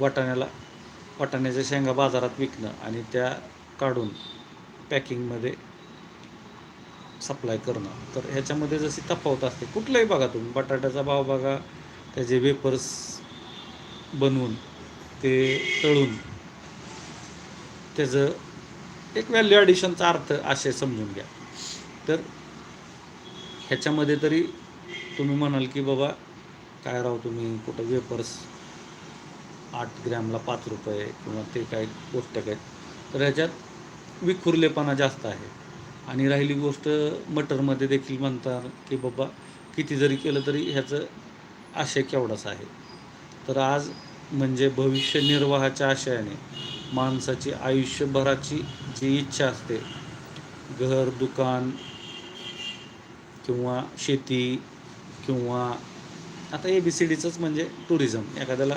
वाटाण्याला वाटाण्याच्या शेंगा बाजारात विकणं आणि त्या काढून पॅकिंगमध्ये सप्लाय करणं. तर ह्याच्यामध्ये जशी तफावत असते कुठलाही बघा तुम्ही बटाट्याचा भाव बघा त्याचे वेपर्स बनवून ते तळून त्याचं एक व्हॅल्यू ॲडिशनचा अर्थ असे समजून घ्या. तर ह्याच्यामध्ये तरी तुम्ही म्हणाल की बाबा काय राव तुम्ही कुठं वेपर्स आठ ग्रॅमला पाच रुपये किंवा ते काय गोष्ट काय. तर ह्याच्यात विखुरलेपणा जास्त आहे. आणि राहिली गोष्ट मटरमध्ये देखील म्हणतात की बाबा किती जरी केलं तरी ह्याचं आशय केवढाच आहे. तर आज म्हणजे भविष्य निर्वाहाच्या आशयाने माणसाची आयुष्यभराची जी इच्छा असते घर दुकान किंवा शेती किंवा आता ए बी सी डीचंच म्हणजे टुरिझम एखाद्याला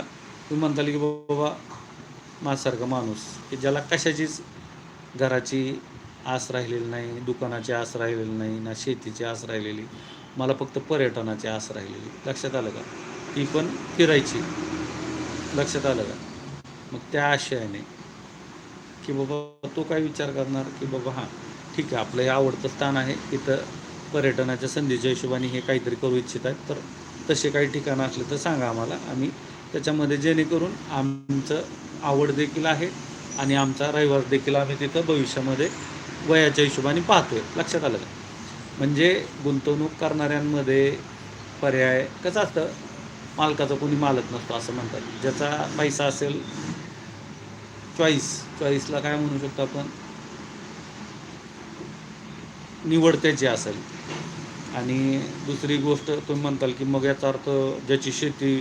तुम्ही म्हणताल की बाबा माझ्यासारखा माणूस की ज्याला कशाचीच घराची आस राहिलेली नाही दुकानाची आस राहिलेली नाही ना शेतीची आस राहिलेली मला फक्त पर्यटनाची आस राहिलेली. लक्षात आलं का? ती पण फिरायची. लक्षात आलं का? मग त्या आशयाने की बाबा तो काय विचार करणार? की बाबा हां ठीक आहे आपलं हे आवडतं स्थान आहे इथं पर्यटनाच्या संधीच्या हिशोबाने हे काहीतरी करू इच्छित आहेत तर तसे काही ठिकाणं असले तर सांगा आम्हाला. आम्ही त्याच्यामध्ये जेणेकरून आमचं आवड देखील आहे आणि आमचा रविवार देखील आम्ही तिथं भविष्यामध्ये वयाच्या हिशोबाने पाहतोय. लक्षात आलं का? म्हणजे गुंतवणूक करणाऱ्यांमध्ये पर्याय कसं असतं? मालकाचा कोणी मालक नसतो असं म्हणतात. ज्याचा पैसा असेल चॉईस चॉईसला काय म्हणू शकतो आपण? निवड त्याची असेल. आणि दुसरी गोष्ट तुम्ही म्हणताल की मग याचा अर्थ ज्याची शेती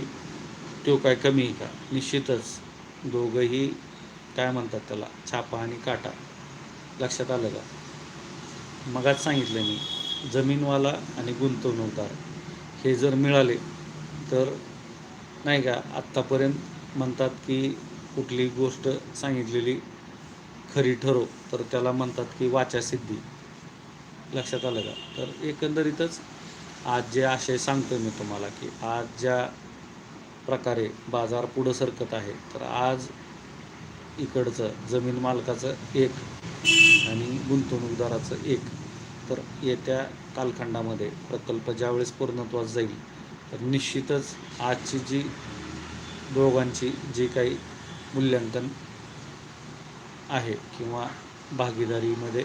तो काय कमी आहे का? निश्चितच. दोघंही काय म्हणतात त्याला? छापा आणि काटा. लक्षात आलं का? मगाच सांगितलं मी जमीनवाला आणि गुंतवणूकदार. हे जर मिळाले तर नाही का आत्तापर्यंत म्हणतात की कुठली गोष्ट सांगितलेली खरी ठरो तर त्याला म्हणतात की वाचासिद्धी लक्षात आलं का? तर एकंदरीतच आज जे आशय सांगतो मी तुम्हाला की आज ज्या प्रकारे बाजार पुढं सरकत आहे. तर आज इकडचं जमीन मालकाचं एक आणि गुंतवणूकदाराचं एक. तर येत्या कालखंडामध्ये प्रकल्प ज्यावेळेस पूर्णत्वास जाईल तर निश्चितच आजची जी दोघांची जी काही मूल्यांकन आहे किंवा भागीदारीमध्ये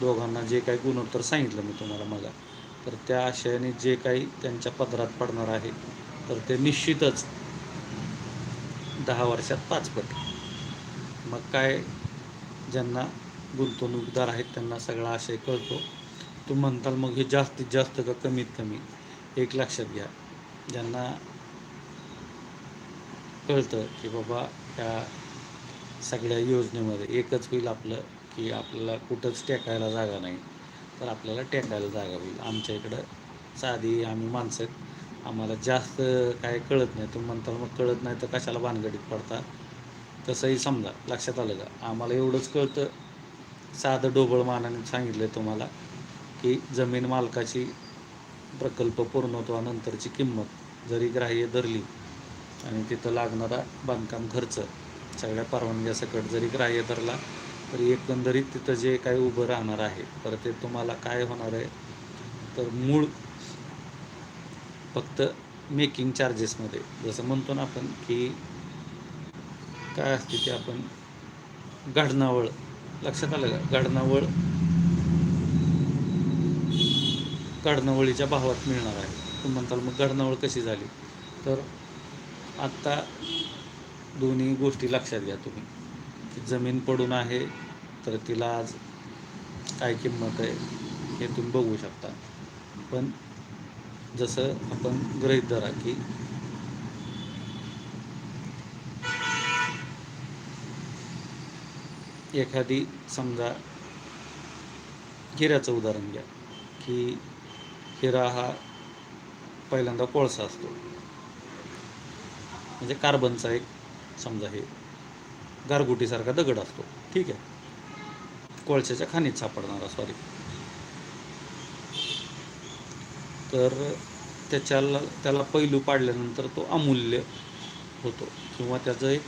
दोघांना जे काही गुणोत्तर सांगितलं मी तुम्हाला मला तर त्या आशयाने जे काही त्यांच्या पदरात पडणार आहे तर ते निश्चितच दहा वर्षात पाचपट मग काय ज्यांना गुंतवणूकदार आहेत त्यांना सगळा आशय कळतो. तू म्हणताल मग हे जास्तीत जास्त का कमीत कमी? एक लक्षात घ्या. ज्यांना कळतं की बाबा त्या सगळ्या योजनेमध्ये एकच होईल आपलं की आपल्याला कुठंच टेकायला जागा नाही. तर आपल्याला टेकायला जागा होईल. आमच्या इकडं साधी आम्ही माणसं आहेत. आम्हाला जास्त काय कळत नाही. तुम्ही म्हणता मग कळत नाही तर कशाला भानगडीत पडता? तसंही समजा लक्षात आलं का? आम्हाला एवढंच कळतं. साधं डोबळ मानाने सांगितलं तुम्हाला की जमीन मालकाची प्रकल्प पूर्णत्वानंतरची किंमत जरी ग्राह्य धरली आणि तिथं लागणारा बांधकाम खर्च सगळ्या परवानग्यासकट जरी ग्राह्य धरला तरी एकंदरीत तिथं जे काही उभं राहणार आहे तर ते तुम्हाला काय होणार आहे? तर मूळ फक्त मेकिंग चार्जेसमध्ये जसं म्हणतो ना आपण की काय असते ते आपण गाढणावळ लक्षात आलं का? गाढणावळ गाढणावळीच्या भावात मिळणार आहे. तुम्ही म्हणताल मग गाढणावळ कशी झाली? तर आत्ता दोन्ही गोष्टी लक्षात घ्या तुम्ही. जमीन पडून आहे तर तिला आज काय किंमत आहे हे तुम्ही बघू शकता. पण जसं आपण गृहित धरा की एखादी समजा हिऱ्याचं उदाहरण घ्या की हिरा हा पहिल्यांदा कोळसा असतो. म्हणजे कार्बनचा एक समजा हे गारगुटीसारखा दगड असतो. ठीक आहे. कोळशाच्या खाणीत सापडणारा सॉरी तर त्याच्याला त्याला पैलू पाडल्यानंतर तो अमूल्य होतो किंवा त्याचं एक